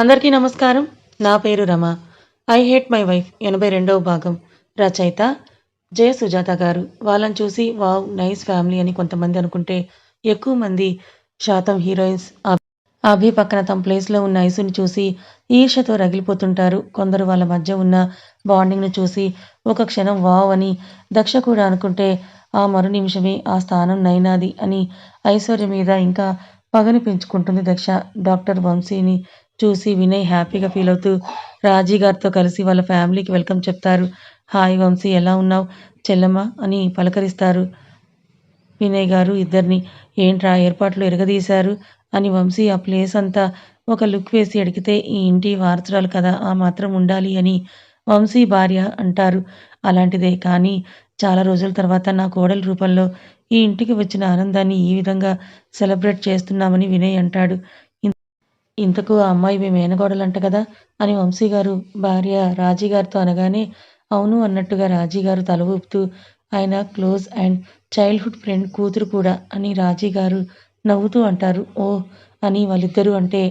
అందరికీ నమస్కారం. నా పేరు Rama. I hate my wife ఎనభై రెండవ భాగం. రచయిత జయ సుజాత గారు. వాళ్ళని చూసి వావ్ నైస్ ఫ్యామిలీ అని కొంతమంది అనుకుంటే ఎక్కువ మంది శాతం హీరోయిన్స్ అభి పక్కన తమ ప్లేస్లో ఉన్న ఐసుని చూసి ఈర్షతో రగిలిపోతుంటారు. కొందరు వాళ్ళ మధ్య ఉన్న బాండింగ్ను చూసి ఒక క్షణం వావ్ అని దక్ష కూడా అనుకుంటే ఆ మరు నిమిషమే ఆ స్థానం నైనాది అని ఐశ్వర్య మీద ఇంకా పగని పెంచుకుంటుంది దక్ష. డాక్టర్ వంశీని చూసి వినయ్ హ్యాపీగా ఫీల్ అవుతూ రాజీ గారితో కలిసి వాళ్ళ ఫ్యామిలీకి వెల్కమ్ చెప్తారు. హాయ్ వంశీ ఎలా ఉన్నావు? చెల్లమ్మ అని పలకరిస్తారు. వినయ్ గారు ఇద్దరిని ఏంట్రా ఏర్పాట్లు ఎరగదీశారు? అని వంశీ ఆ ప్లేస్ అంతా ఒక లుక్ వేసి అడిగితే ఈ ఇంటి వారసురాలు కదా ఆ మాత్రం ఉండాలి అని వంశీ భార్య అంటారు. అలాంటిదే కానీ చాలా రోజుల తర్వాత నా కోడల రూపంలో ఈ ఇంటికి వచ్చిన ఆనందాన్ని ఈ విధంగా సెలబ్రేట్ చేస్తున్నామని వినయ్ అంటాడు. ఇంతకు ఆ అమ్మాయి మీ మేనగోడలంట కదా అని వంశీ గారు భార్య రాజీ గారితో అనగానే అవును అన్నట్టుగా రాజీ గారు తల ఊపుతూ ఆయన క్లోజ్ అండ్ చైల్డ్హుడ్ ఫ్రెండ్ కూతురు కూడా అని రాజీ గారు నవ్వుతూ అంటారు. ఓ అని వాళ్ళిద్దరూ అంటే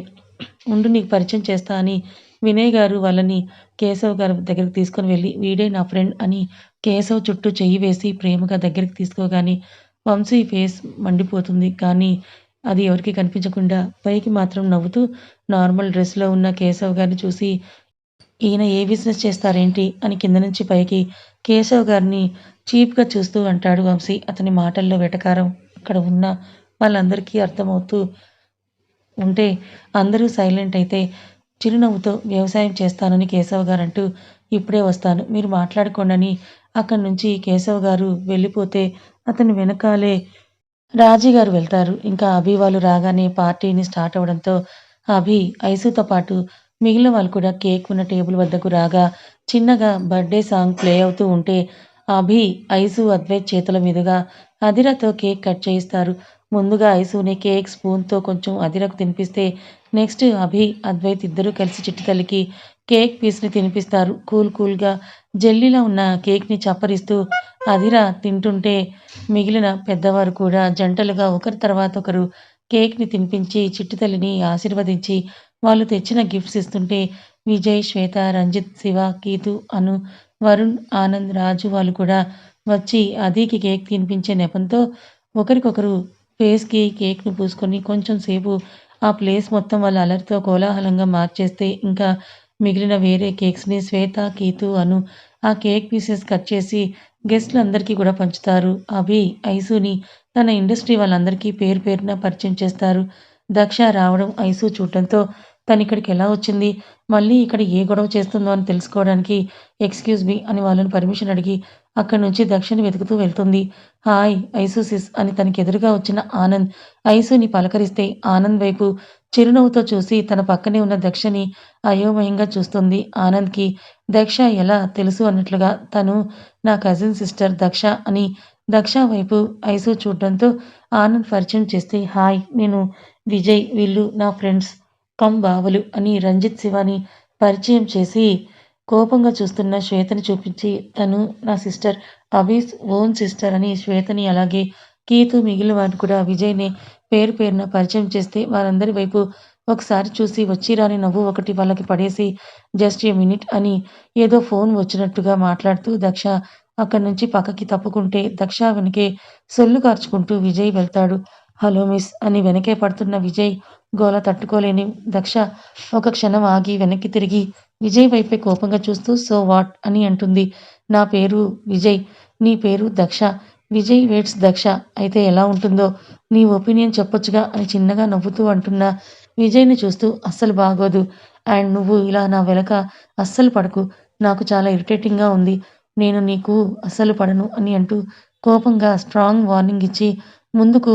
ఉండు నీకు పరిచయం చేస్తా అని వినయ్ గారు వాళ్ళని కేశవ్ గారి దగ్గరికి తీసుకొని వెళ్ళి వీడే నా ఫ్రెండ్ అని కేశవ్ చుట్టూ చెయ్యి వేసి ప్రేమగా దగ్గరికి తీసుకోగానే వంశీ ఫేస్ మండిపోతుంది. కానీ అది ఎవరికి కనిపించకుండా పైకి మాత్రం నవ్వుతూ నార్మల్ డ్రెస్లో ఉన్న కేశవ్ గారిని చూసి ఈయన ఏ బిజినెస్ చేస్తారేంటి? అని కింద నుంచి పైకి కేశవ్ గారిని చీప్గా చూస్తూ అంటాడు వంశీ అతని మాటల్లో వెటకారం. అక్కడ ఉన్న వాళ్ళందరికీ అర్థమవుతూ ఉంటే అందరూ సైలెంట్ అయితే చిరునవ్వుతో వ్యవసాయం చేస్తానని కేశవ్ గారు అంటూ ఇప్పుడే వస్తాను మీరు మాట్లాడుకోండి అక్కడి నుంచి కేశవ్ గారు వెళ్ళిపోతే అతని వెనకాలే రాజీ గారు వెళ్తారు. ఇంకా అభి వాళ్ళు రాగానే పార్టీని స్టార్ట్ అవ్వడంతో అభి ఐసుతో పాటు మిగిలిన వాళ్ళు కూడా కేక్ ఉన్న టేబుల్ వద్దకు రాగా చిన్నగా బర్త్డే సాంగ్ ప్లే అవుతూ ఉంటే అభి ఐసు అద్వైత్ చేతుల మీదుగా అదిరతో కేక్ కట్ చేయిస్తారు. ముందుగా ఐసుని కేక్ స్పూన్తో కొంచెం అదిరకు తినిపిస్తే నెక్స్ట్ అభి అద్వైత్ ఇద్దరూ కలిసి చిట్టి తల్లికి కేక్ పీస్ని తినిపిస్తారు. కూల్ కూల్గా జెల్లీలో ఉన్న కేక్ని చప్పరిస్తూ అదిరా తింటుంటే మిగిలిన పెద్దవారు కూడా జంటలుగా ఒకరి తర్వాత ఒకరు కేక్ని తినిపించి చిట్టుతల్లిని ఆశీర్వదించి వాళ్ళు తెచ్చిన గిఫ్ట్స్ ఇస్తుంటే విజయ్ శ్వేత రంజిత్ శివ కీతు అను వరుణ్ ఆనంద్ రాజు వాళ్ళు కూడా వచ్చి అదికి కేక్ తినిపించే నెపంతో ఒకరికొకరు ఫేస్కి కేక్ను పూసుకొని కొంచెం సేపు ఆ ప్లేస్ మొత్తం వాళ్ళ అలరితో కోలాహలంగా మార్చేస్తే ఇంకా మిగిలిన వేరే కేక్స్ని శ్వేత కీతు అను ఆ కేక్ పీసెస్ కట్ చేసి గెస్ట్లందరికీ కూడా పంచుతారు. అభి ఐసుని తన ఇండస్ట్రీ వాళ్ళందరికీ పేరు పేరున పరిచయం చేస్తారు. దక్ష రావడం ఐసు చూడటంతో తను ఇక్కడికి ఎలా వచ్చింది? మళ్ళీ ఇక్కడ ఏ గొడవ చేస్తుందో అని తెలుసుకోవడానికి ఎక్స్క్యూజ్ మీ అని వాళ్ళని పర్మిషన్ అడిగి అక్కడి నుంచి దక్షని వెతుకుతూ వెళ్తుంది. హాయ్ ఐసు సిస్ అని తనకి ఎదురుగా వచ్చిన ఆనంద్. ఐసుని పలకరిస్తే ఆనంద్ వైపు చిరునవ్వుతో చూసి తన పక్కనే ఉన్న దక్షని అయోమయంగా చూస్తుంది. ఆనంద్కి దక్ష ఎలా తెలుసు? అన్నట్లుగా తను నా కజిన్ సిస్టర్ దక్ష అని దక్ష వైపు ఐసు చూడడంతో ఆనంద్ పరిచయం చేస్తే హాయ్ నేను విజయ్ వీళ్ళు నా ఫ్రెండ్స్ కమ్ బావలు అని రంజిత్ శివాని పరిచయం చేసి కోపంగా చూస్తున్న శ్వేతని చూపించి తను నా సిస్టర్ అభీస్ ఓన్ సిస్టర్ అని శ్వేతని అలాగే కీతు మిగిలిన వారిని కూడా విజయ్ని పేరు పేరున పరిచయం చేస్తే వారందరి వైపు ఒకసారి చూసి వచ్చిరాని నవ్వు ఒకటి వాళ్ళకి పడేసి జస్ట్ ఏ మినిట్ అని ఏదో ఫోన్ వచ్చినట్టుగా మాట్లాడుతూ దక్ష అక్కడి నుంచి పక్కకి తప్పుకుంటే దక్ష వెనకే సొల్లు కార్చుకుంటూ విజయ్ వెళ్తాడు. హలో మిస్ అని వెనకే పడుతున్న విజయ్ గోల తట్టుకోలేని దక్ష ఒక క్షణం ఆగి వెనక్కి తిరిగి విజయ్ వైపే కోపంగా చూస్తూ సో వాట్ అని అంటుంది. నా పేరు విజయ్ నీ పేరు దక్ష విజయ్ వేట్స్ దక్ష. అయితే ఎలా ఉంటుందో నీ ఒపీనియన్ చెప్పొచ్చుగా అని చిన్నగా నవ్వుతూ అంటున్న విజయ్ని చూస్తూ అస్సలు బాగోదు. అండ్ నువ్వు ఇలా నా వెనక అస్సలు పడకు. నాకు చాలా ఇరిటేటింగ్గా ఉంది. నేను నీకు అస్సలు పడను అని అంటూ కోపంగా స్ట్రాంగ్ వార్నింగ్ ఇచ్చి ముందుకు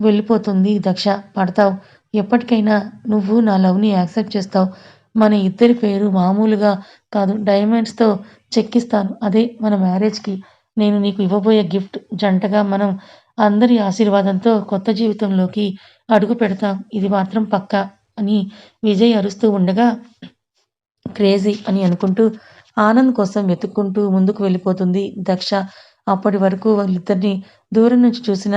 వెళ్ళిపోతుంది దక్ష. పడతావు. ఎప్పటికైనా నువ్వు నా లవ్ని యాక్సెప్ట్ చేస్తావు. మన ఇద్దరి పేరు మామూలుగా కాదు. డైమండ్స్తో చెక్కిస్తాను. అదే మన మ్యారేజ్కి. నేను నీకు ఇవ్వబోయే గిఫ్ట్ జంటగా మనం అందరి ఆశీర్వాదంతో కొత్త జీవితంలోకి అడుగు పెడతాం. ఇది మాత్రం పక్కా అని విజయ్ అరుస్తూ ఉండగా క్రేజీ అని అనుకుంటూ ఆనంద్ కోసం వెతుక్కుంటూ ముందుకు వెళ్ళిపోతుంది దక్ష. అప్పటి వరకు వాళ్ళిద్దరిని దూరం నుంచి చూసిన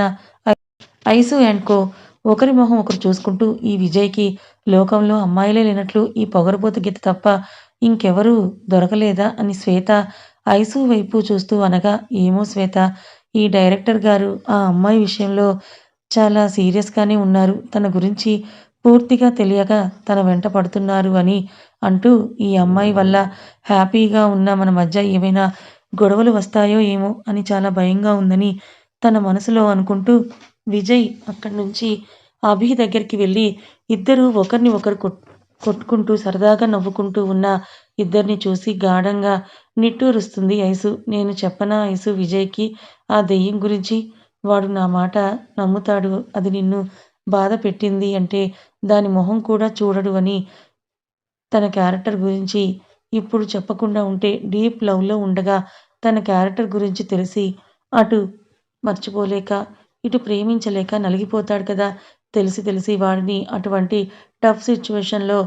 ఐసు అండ్ కో ఒకరి మొహం ఒకరు చూసుకుంటూ ఈ విజయ్‌కి లోకంలో అమ్మాయిలే లేనట్లు ఈ పొగరుబోతు గీత తప్ప ఇంకెవరూ దొరకలేదా? అని శ్వేత ఐసు వైపు చూస్తూ అనగా ఏమో శ్వేత ఈ డైరెక్టర్ గారు ఆ అమ్మాయి విషయంలో చాలా సీరియస్‌గానే ఉన్నారు. తన గురించి పూర్తిగా తెలియక తన వెంట పడుతున్నారు అని అంటూ ఈ అమ్మాయి వల్ల హ్యాపీగా ఉన్న మన మధ్య ఏమైనా గొడవలు వస్తాయో ఏమో అని చాలా భయంగా ఉందని తన మనసులో అనుకుంటూ విజయ్ అక్కడి నుంచి అభి దగ్గరికి వెళ్ళి ఇద్దరు ఒకరిని ఒకరు కొట్ కొట్టుకుంటూ సరదాగా నవ్వుకుంటూ ఉన్న ఇద్దరిని చూసి గాఢంగా నిట్టూరుస్తుంది ఐసు. నేను చెప్పనా ఐసు విజయ్‌కి ఆ దెయ్యం గురించి? వాడు నా మాట నమ్ముతాడు. అది నిన్ను బాధ పెట్టింది అంటే దాని మొహం కూడా చూడడు అని తన క్యారెక్టర్ గురించి ఇప్పుడు చెప్పకుండా ఉంటే డీప్ లవ్‌లో ఉండగా తన క్యారెక్టర్ గురించి తెలిసి అటు మర్చిపోలేక, ఇటు ప్రేమించలేక నలిగిపోతాడు కదా! తెలిసి తెలిసి వాడిని అటువంటి టఫ్ సిచ్యువేషన్లో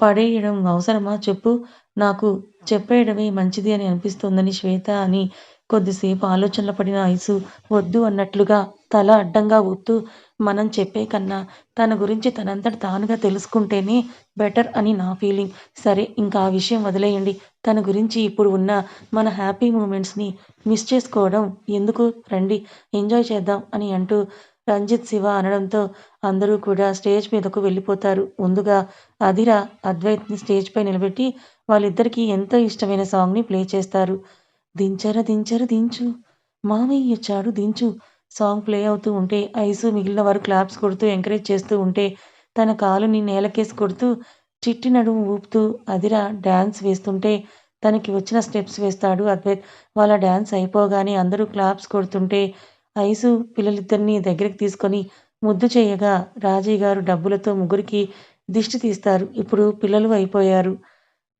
పడేయడం అవసరమా చెప్పు? నాకు చెప్పేయడమే మంచిది అని అనిపిస్తోందని శ్వేత అని కొద్దిసేపు ఆలోచనలో పడిన ఐసు వద్దు అన్నట్లుగా తల అడ్డంగా ఊపుతూ మనం చెప్పే కన్నా తన గురించి తనంతట తానుగా తెలుసుకుంటేనే బెటర్ అని నా ఫీలింగ్. సరే ఇంకా ఆ విషయం వదిలేయండి. తన గురించి ఇప్పుడు ఉన్న మన హ్యాపీ మూమెంట్స్‌ని మిస్ చేసుకోవడం ఎందుకు రండి ఎంజాయ్ చేద్దాం అని అంటూ రంజిత్, శివ అనడంతో అందరూ కూడా స్టేజ్ మీదకు వెళ్ళిపోతారు. ముందుగా అదిర, అద్వైత్‌ని స్టేజ్‌పై నిలబెట్టి వాళ్ళిద్దరికీ ఎంతో ఇష్టమైన సాంగ్‌ని ప్లే చేస్తారు. దించర దించర దించు మామయ్య చాడు దించు సాంగ్ ప్లే అవుతూ ఉంటే ఐసు మిగిలిన వారు క్లాప్స్ కొడుతూ ఎంకరేజ్ చేస్తూ ఉంటే తన కాలుని నేలకేసి కొడుతూ చిట్టి నడుము ఊపుతూ అదిర డ్యాన్స్ వేస్తుంటే తనకి వచ్చిన స్టెప్స్ వేస్తాడు అద్వైత్. వాళ్ళ డ్యాన్స్ అయిపోగానే అందరూ క్లాప్స్ కొడుతుంటే ఐసు పిల్లలిద్దరినీ దగ్గరికి తీసుకొని ముద్దు చేయగా రాజీ గారు డబ్బులతో ముగ్గురికి దిష్టి తీస్తారు. ఇప్పుడు పిల్లలు అయిపోయారు.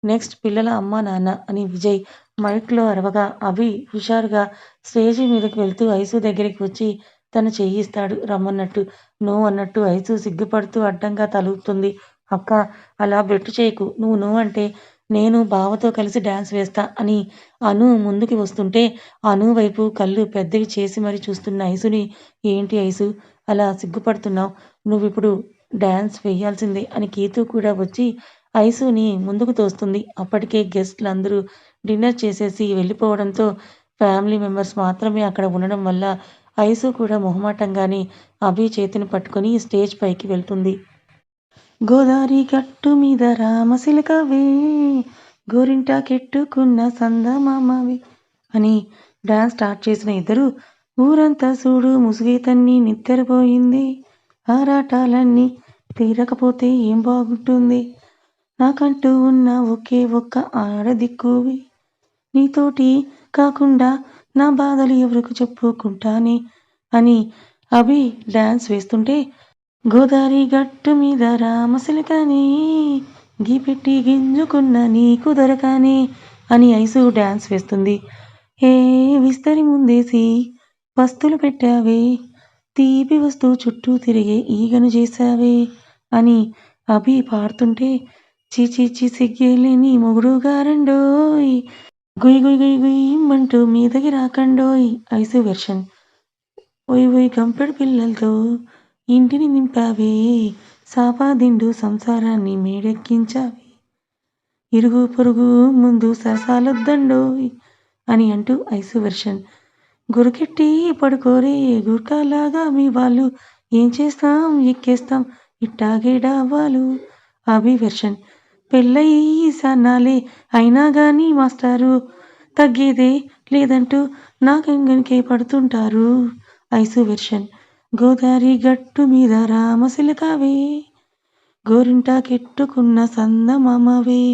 నెక్స్ట్ పిల్లల అమ్మా నాన్న అని విజయ్ మైక్‌లో అరవగా అభి హుషారుగా స్టేజి మీదకి వెళ్తూ ఐసు దగ్గరికి వచ్చి తను చేయిస్తాడు రమ్మన్నట్టు. నో అన్నట్టు ఐసు సిగ్గుపడుతూ అడ్డంగా తలుపుతుంది అక్క అలా బెట్టు చేయకు. నువ్వు నో అంటే నేను బావతో కలిసి డాన్స్ వేస్తా అని అను ముందుకి వస్తుంటే అను వైపు కళ్ళు పెద్దవి చేసి మరీ చూస్తున్న ఐసుని ఏంటి ఐసు అలా సిగ్గుపడుతున్నావు నువ్విప్పుడు డ్యాన్స్ వేయాల్సిందే అని కీతు కూడా వచ్చి ఐసుని ముందుకు తోస్తుంది. అప్పటికే గెస్ట్లు అందరూ డిన్నర్ చేసేసి వెళ్ళిపోవడంతో ఫ్యామిలీ మెంబర్స్ మాత్రమే అక్కడ ఉండడం వల్ల ఐసు కూడా మొహమాటంగానే అభి చేతిని పట్టుకొని స్టేజ్ పైకి వెళ్తుంది. గోదారి గట్టు మీద రామసిలకవే గోరింటాకెట్టుకున్న సందమామవే అని డాన్స్ స్టార్ట్ చేసిన ఇద్దరు ఊరంతా సూడు ముసుగేతన్ని నిద్దరపోయింది. ఆరాటాలన్నీ తీరకపోతే ఏం బాగుంటుంది. నాకంటూ ఉన్న ఒకే ఒక్క ఆడదిక్కువి. నీతోటి కాకుండా నా బాధలు ఎవరికి చెప్పుకుంటానే అని అభి డాన్స్ వేస్తుంటే గోదారి గట్టు మీద రామసిలకనే గీపెట్టి గింజుకున్న నీకు దొరకనే అని ఐసు డ్యాన్స్ వేస్తుంది. ఏ విస్తరి ముందేసి వస్తులు పెట్టావే తీపి వస్తువు చుట్టూ తిరిగే ఈగను చేశావే అని అభి పాడుతుంటే ఛీ ఛీ ఛీ సిగ్గేలేని గుయ్ గుయ్ గుయ్ గుయ్యిమంటూ మీదకి రాకండోయ్ ఐసు వెర్షన్ ఒయ్ ఒయ్ గంపెడు పిల్లలతో ఇంటిని నింపావే సాపాదిండు సంసారాన్ని మేడెక్కించావే. ఇరుగు పొరుగు ముందు సరసాలొద్దండోయ్ అని అంటూ ఐసు వెర్షన్. గురికెట్టి పడుకోరే గుర్కాలాగా మీ వాళ్ళు. ఏం చేస్తాం ఎక్కేస్తాం ఇట్టాగే డాబాలు అభి వెర్షన్. పెళ్ళయి సన్నాలే అయినా కానీ మాస్టారు తగ్గేదే లేదంటూ నా కంగనికే పడుతుంటారు. Ice version. గోదారి గట్టు మీద రామసిలకవే గోరింటాకెట్టుకున్న సందమామవే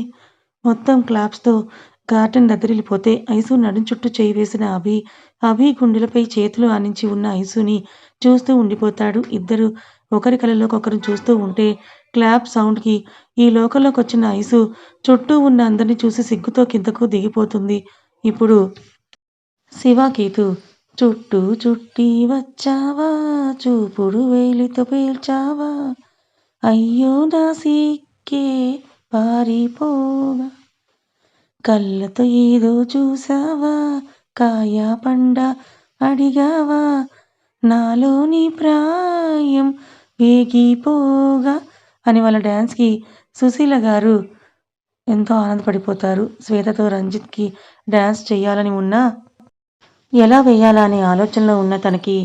మొత్తం క్లాప్స్‌తో గార్డెన్ దద్దరిల్లిపోతే ఐసు నడుం చుట్టూ చేయి వేసిన అభి, అభి గుండెలపై చేతులు ఆనించి ఉన్న ఐసుని చూస్తూ ఉండిపోతాడు. ఇద్దరు ఒకరి కళ్ళలోకొకరు చూస్తూ ఉంటే క్లాప్ సౌండ్‌కి ఈ లోకంలోకొచ్చిన ఐసు చుట్టూ ఉన్న అందరిని చూసి సిగ్గుతో కిందకు దిగిపోతుంది. ఇప్పుడు శివాకీతు చుట్టూ చుట్టి వచ్చావా? చూపుడు వేలితో పేల్చావా? అయ్యో నా సిక్కే పారిపోగా కళ్ళతో ఏదో చూసావా? కాయా పండ అడిగావా? నాలోని ప్రాయం వేగిపోగా అని వాళ్ళ డ్యాన్స్కి సుశీల గారు ఎంతో ఆనందపడిపోతారు. శ్వేతతో రంజిత్కి డ్యాన్స్ చేయాలని ఉన్నా ఎలా వేయాలా అనే ఆలోచనలో ఉన్న తనకి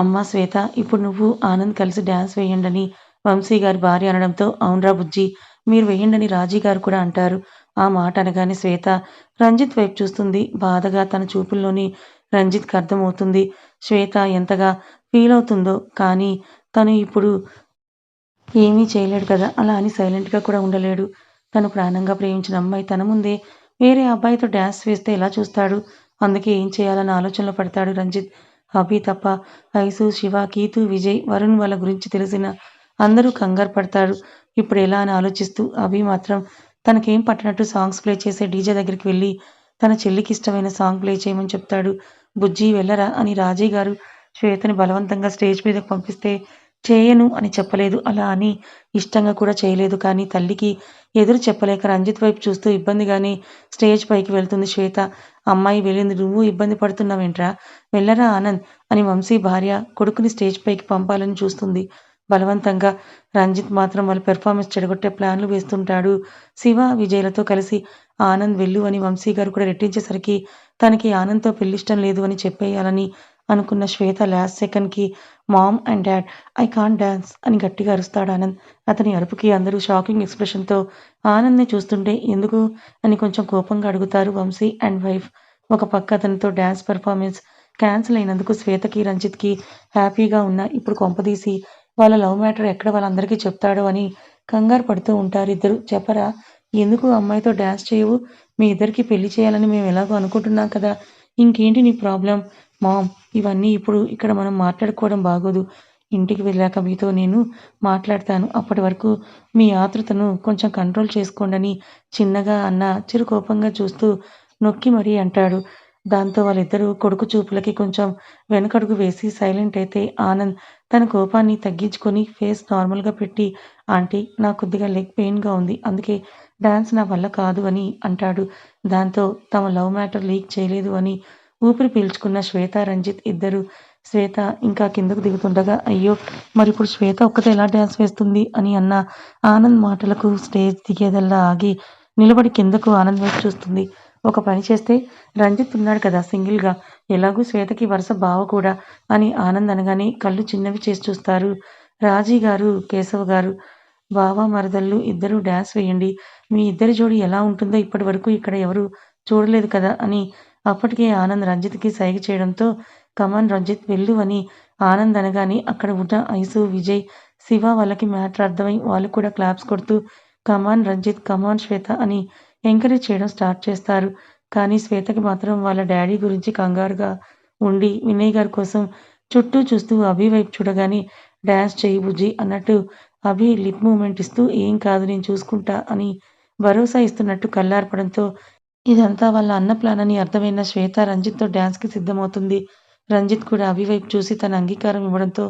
అమ్మ శ్వేత ఇప్పుడు నువ్వు ఆనంద్ కలిసి డ్యాన్స్ వేయండని వంశీ గారి భార్య అనడంతో అవునరా బుజ్జి మీరు వేయండని రాజీ గారు కూడా అంటారు. ఆ మాట అనగానే శ్వేత రంజిత్ వైపు చూస్తుంది. బాధగా తన చూపుల్లోని రంజిత్కి అర్థమవుతుంది. శ్వేత ఎంతగా ఫీల్ అవుతుందో కానీ తను ఇప్పుడు ఏమీ చేయలేడు కదా అలా అని సైలెంట్గా కూడా ఉండలేడు. తను ప్రాణంగా ప్రేమించిన అమ్మాయి తన ముందే వేరే అబ్బాయితో డ్యాన్స్ వేస్తే ఎలా చూస్తాడు? అందుకే ఏం చేయాలన్న ఆలోచనలో పడతాడు రంజిత్. అభి తప్ప ఐసు శివ కీతు విజయ్ వరుణ్ వాళ్ళ గురించి తెలిసిన అందరూ కంగారు పడతారు. ఇప్పుడు ఎలా అని ఆలోచిస్తూ అభి మాత్రం తనకేం పట్టినట్టు సాంగ్స్ ప్లే చేసే డీజే దగ్గరికి వెళ్ళి తన చెల్లికి ఇష్టమైన సాంగ్ ప్లే చేయమని చెప్తాడు. బుజ్జి వెళ్ళరా అని రాజీ గారు శ్వేతని బలవంతంగా స్టేజ్ మీదకు పంపిస్తే చేయను అని చెప్పలేదు. అలా అని ఇష్టంగా కూడా చేయలేదు. కానీ తల్లికి ఎదురు చెప్పలేక రంజిత్ వైపు చూస్తూ ఇబ్బందిగానే స్టేజ్ పైకి వెళ్తుంది శ్వేత. అమ్మాయి వెళ్ళింది. నువ్వు ఇబ్బంది పడుతున్నావేంట్రా? వెళ్ళరా ఆనంద్? అని వంశీ భార్య కొడుకుని స్టేజ్ పైకి పంపాలని చూస్తుంది. బలవంతంగా రంజిత్ మాత్రం వాళ్ళ పెర్ఫార్మెన్స్ చెడగొట్టే ప్లాన్లు వేస్తుంటాడు. శివ విజయ్లతో కలిసి ఆనంద్ వెళ్ళు అని వంశీ గారు కూడా రెట్టించేసరికి తనకి ఆనంద్తో పెళ్ళిష్టం లేదు అని చెప్పేయాలని అనుకున్న శ్వేత లాస్ట్ సెకండ్కి mom and dad I can't dance అని గట్టిగా అరుస్తాడు ఆనంద్. అతని అరుపుకి అందరూ షాకింగ్ ఎక్స్ప్రెషన్తో ఆనంద్ని చూస్తుంటే ఎందుకు? అని కొంచెం కోపంగా అడుగుతారు వంశీ అండ్ వైఫ్ ఒక పక్క అతనితో డ్యాన్స్ పెర్ఫార్మెన్స్ క్యాన్సిల్ అయినందుకు శ్వేతకి రంజిత్కి హ్యాపీగా ఉన్న ఇప్పుడు కొంపదీసి వాళ్ళ లవ్ మ్యాటర్ ఎక్కడ వాళ్ళందరికీ చెప్తాడో అని కంగారు పడుతూ ఉంటారు ఇద్దరు. చెప్పరా? ఎందుకు అమ్మాయితో డ్యాన్స్ చేయవు? మీ ఇద్దరికి పెళ్ళి చేయాలని మేము ఎలాగో అనుకుంటున్నాం కదా. ఇంకేంటి నీ ప్రాబ్లం మామ్ ఇవన్నీ ఇప్పుడు ఇక్కడ మనం మాట్లాడుకోవడం బాగోదు. ఇంటికి వెళ్ళాక మీతో నేను మాట్లాడతాను. అప్పటి వరకు మీ ఆతృతను కొంచెం కంట్రోల్ చేసుకోండని చిన్నగా అన్న చిరుకోపంగా చూస్తూ నొక్కి మరీ అంటాడు. దాంతో వాళ్ళిద్దరూ కొడుకు చూపులకి కొంచెం వెనకడుగు వేసి సైలెంట్ అయితే ఆనంద్ తన కోపాన్ని తగ్గించుకొని ఫేస్ నార్మల్గా పెట్టి ఆంటీ నాకు కొద్దిగా లెగ్ పెయిన్గా ఉంది. అందుకే డాన్స్ నా వల్ల కాదు అని అంటాడు. దాంతో తమ లవ్ మ్యాటర్ లీక్ చేయలేదు అని ఊపిరి పీల్చుకున్న శ్వేత రంజిత్ ఇద్దరు శ్వేత ఇంకా కిందకు దిగుతుండగా అయ్యో మరి ఇప్పుడు శ్వేత ఒక్కతే ఎలా డ్యాన్స్ వేస్తుంది అని అన్న ఆనంద్ మాటలకు స్టేజ్ దిగేదల్లా ఆగి నిలబడి కిందకు ఆనంద్ వైపు చూస్తుంది. ఒక పని చేస్తే రంజిత్ ఉన్నాడు కదా సింగిల్గా. ఎలాగూ శ్వేతకి వరుస బావ కూడా అని ఆనంద్ అనగానే కళ్ళు చిన్నవి చేసి చూస్తారు. రాజీ గారు కేశవ్ గారు బావ మరదళ్ళు ఇద్దరు డ్యాన్స్ వేయండి. మీ ఇద్దరి జోడి ఎలా ఉంటుందో ఇప్పటి వరకు ఇక్కడ ఎవరు చూడలేదు కదా అని అప్పటికే ఆనంద్ రంజిత్కి సైగ చేయడంతో కమాన్ రంజిత్ వెళ్ళు అని ఆనంద్ అనగానే అక్కడ ఉన్న ఐసు విజయ్ శివ వాళ్ళకి మ్యాటర్ అర్థమై వాళ్ళు కూడా క్లాప్స్ కొడుతూ కమాన్ రంజిత్ కమాన్ శ్వేత అని ఎంకరేజ్ చేయడం స్టార్ట్ చేస్తారు. కానీ శ్వేతకి మాత్రం వాళ్ళ డాడీ గురించి కంగారుగా ఉండి వినయ్ గారి కోసం చుట్టూ చూస్తూ అభి వైపు చూడగానే డ్యాన్స్ చేయి బుజ్జి అన్నట్టు అభి లిప్ మూమెంట్ ఇస్తూ ఏం కాదు నేను చూసుకుంటా అని భరోసా ఇస్తున్నట్టు కళ్ళార్పడంతో ఇదంతా వాళ్ళ అన్న ప్లాన్ అని అర్థమైన శ్వేత రంజిత్తో డ్యాన్స్కి సిద్ధమవుతుంది. రంజిత్ కూడా అభి వైపు చూసి తన అంగీకారం ఇవ్వడంతో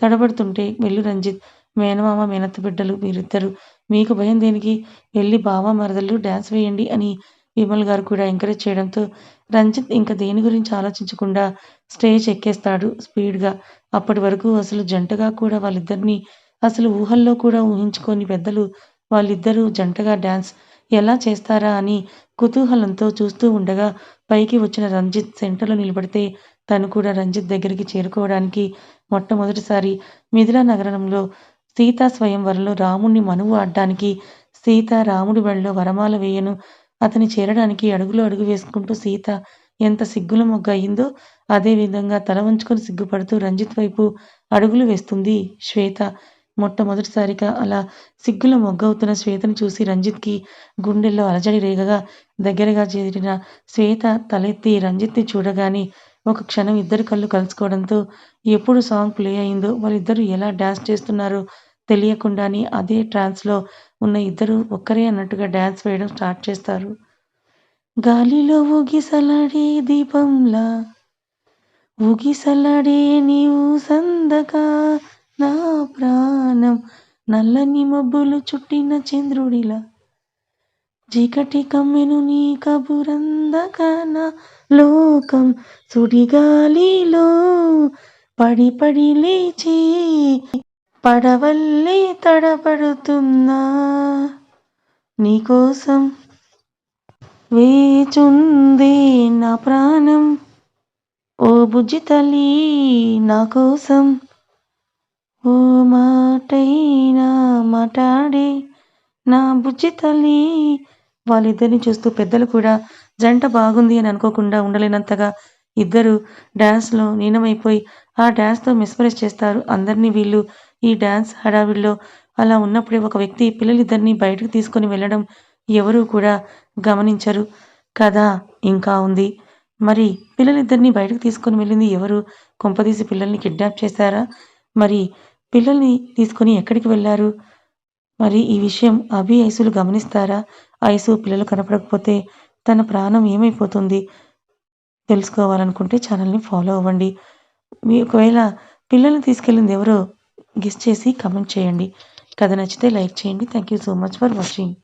తడబడుతుంటే వెళ్ళు రంజిత్ మేనమామ మేనత్త బిడ్డలు మీరిద్దరు. మీకు భయం దేనికి? వెళ్ళి బావ మరదలు డ్యాన్స్ వేయండి అని విమల్ గారు కూడా ఎంకరేజ్ చేయడంతో రంజిత్ ఇంకా దేని గురించి ఆలోచించకుండా స్టేజ్ ఎక్కేస్తాడు స్పీడ్గా. అప్పటి వరకు అసలు జంటగా కూడా వాళ్ళిద్దరిని అసలు ఊహల్లో కూడా ఊహించుకొని పెద్దలు వాళ్ళిద్దరూ జంటగా డ్యాన్స్ ఎలా చేస్తారా అని కుతూహలంతో చూస్తూ ఉండగా పైకి వచ్చిన రంజిత్ సెంటర్లో నిలబడితే తను కూడా రంజిత్ దగ్గరికి చేరుకోవడానికి మొట్టమొదటిసారి మిథిలా నగరంలో సీతా స్వయంవరంలో రాముణ్ణి మనువు ఆడ్డానికి సీత రాముడి బడిలో వరమాల వేయను. అతని చేరడానికి అడుగులో అడుగు వేసుకుంటూ సీత ఎంత సిగ్గుల మొగ్గ అయిందో అదే విధంగా తల వంచుకొని సిగ్గుపడుతూ రంజిత్ వైపు అడుగులు వేస్తుంది శ్వేత. మొట్టమొదటిసారిగా అలా సిగ్గుల మొగ్గవుతున్న శ్వేతను చూసి రంజిత్కి గుండెల్లో అలజడి రేగగా దగ్గరగా చేరిన శ్వేత తలెత్తి రంజిత్ని చూడగానే ఒక క్షణం ఇద్దరు కళ్ళు కలుసుకోవడంతో ఎప్పుడు సాంగ్ ప్లే అయిందో వాళ్ళిద్దరూ ఎలా డ్యాన్స్ చేస్తున్నారో తెలియకుండానే అదే ట్రాన్స్లో ఉన్న ఇద్దరు ఒక్కరే అన్నట్టుగా డ్యాన్స్ వేయడం స్టార్ట్ చేస్తారు. గాలిలో ఊగిసలాడే దీపంలా ఊగిసలాడే నీవు సందగా నా ప్రాణం నల్లని మబ్బులు చుట్టిన చంద్రుడిలా. చీకటి కమ్మెను నీ కబురందక నా లోకం సుడిగాలిలో పడి పడి లేచి పడవల్లి తడబడుతున్నా నీకోసం వేచుంది నా ప్రాణం. ఓ బుజ్జి తల్లి నా కోసం ఓ మాటైనా మాట్లాడే నా బుజ్జి తల్లి. వాళ్ళిద్దరిని చూస్తూ పెద్దలు కూడా జంట బాగుంది అని అనుకోకుండా ఉండలేనంతగా ఇద్దరు డ్యాన్స్లో లీనమైపోయి ఆ డ్యాన్స్తో మిస్మరైజ్ చేస్తారు. అందరినీ వీళ్ళు ఈ డ్యాన్స్ హడావిడిలో అలా ఉన్నప్పుడే ఒక వ్యక్తి పిల్లలిద్దరిని బయటకు తీసుకొని వెళ్ళడం ఎవరూ కూడా గమనించరు కథ ఇంకా ఉంది. మరి పిల్లలిద్దరిని బయటకు తీసుకొని వెళ్ళింది ఎవరు? కొంపదీసి పిల్లల్ని కిడ్నాప్ చేశారా? మరి పిల్లల్ని తీసుకొని ఎక్కడికి వెళ్ళారు? మరి ఈ విషయం అభి ఐసులు గమనిస్తారా? ఐసు పిల్లలు కనపడకపోతే తన ప్రాణం ఏమైపోతుంది? తెలుసుకోవాలనుకుంటే ఛానల్ని ఫాలో అవ్వండి. మీ ఒకవేళ పిల్లల్ని తీసుకెళ్ళింది ఎవరో గెస్ట్ చేసి కమెంట్ చేయండి. కథ నచ్చితే లైక్ చేయండి. Thank you so much for watching